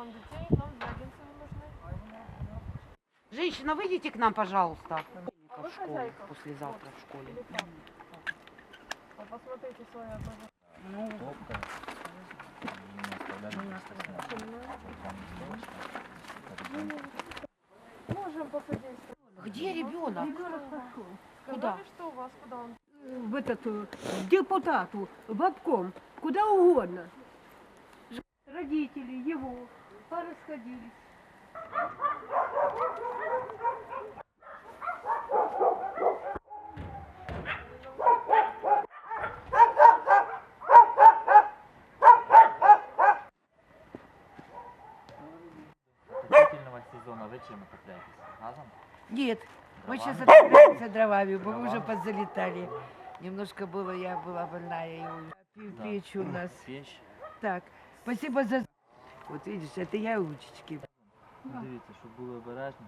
нам детей, нам младенцы не нужны. Женщина, выйдите к нам, пожалуйста. А в школу, послезавтра в школе. Посмотрите свое ну. ну, Можем посодействовать. Где ребенок? Куда? Что у вас, куда он? В этот, э, депутату, в обком, куда угодно. Родители его порасходились. Отопительного сезона вы чем отопляетесь? Газом? Нет, мы сейчас отправляемся дровами, мы Дровами? уже подзалетали. Немножко было, я была больная, и печь у нас. Печь. Так, спасибо за... Вот видишь, это я умнички. Ну, Дивіться, щоб були обережні.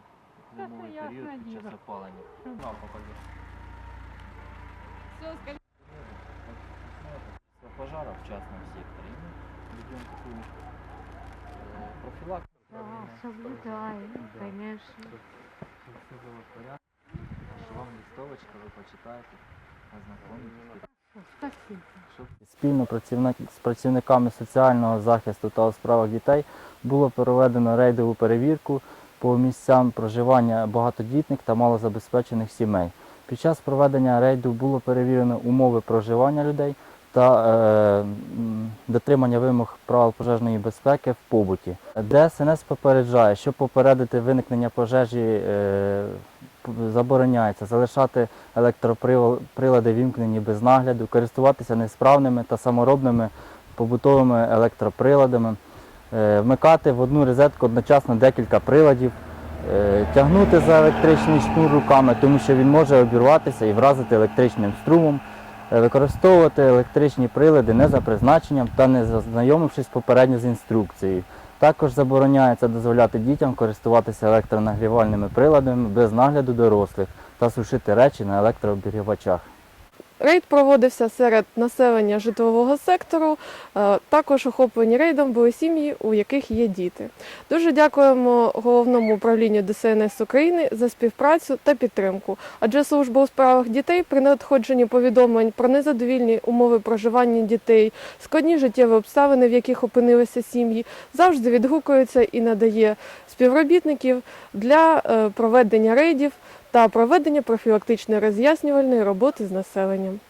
в Зимовий ясне період під час діло. опалення. Ну, попаде. Пожара в частном секторе. И мы ведем такую э, профилактику. Ага, Да. соблюдаем, Да. конечно. Щоб все було в порядку. Що вам листовочка, ви почитаєте, ознакомитесь. Спільно з працівниками соціального захисту та у справах дітей було проведено рейдову перевірку по місцям проживання багатодітних та малозабезпечених сімей. Під час проведення рейду було перевірено умови проживання людей та е, дотримання вимог правил пожежної безпеки в побуті. ДСНС попереджає, щоб попередити виникнення пожежі, е, забороняється залишати електроприлади вімкнені без нагляду, користуватися несправними та саморобними побутовими електроприладами, е, вмикати в одну розетку одночасно декілька приладів, тягнути за електричний шнур руками, тому що він може обірватися і вразити електричним струмом, використовувати електричні прилади не за призначенням та не зазнайомившись попередньо з інструкцією. Також забороняється дозволяти дітям користуватися електронагрівальними приладами без нагляду дорослих та сушити речі на електрообігрівачах. Рейд проводився серед населення житлового сектору. Е, Також охоплені рейдом були сім'ї, у яких є діти. Дуже дякуємо головному управлінню ДСНС України за співпрацю та підтримку. Адже служба у справах дітей при надходженні повідомлень про незадовільні умови проживання дітей, складні життєві обставини, в яких опинилися сім'ї, завжди відгукується і надає співробітників для е, проведення рейдів та проведення профілактичної роз'яснювальної роботи з населенням.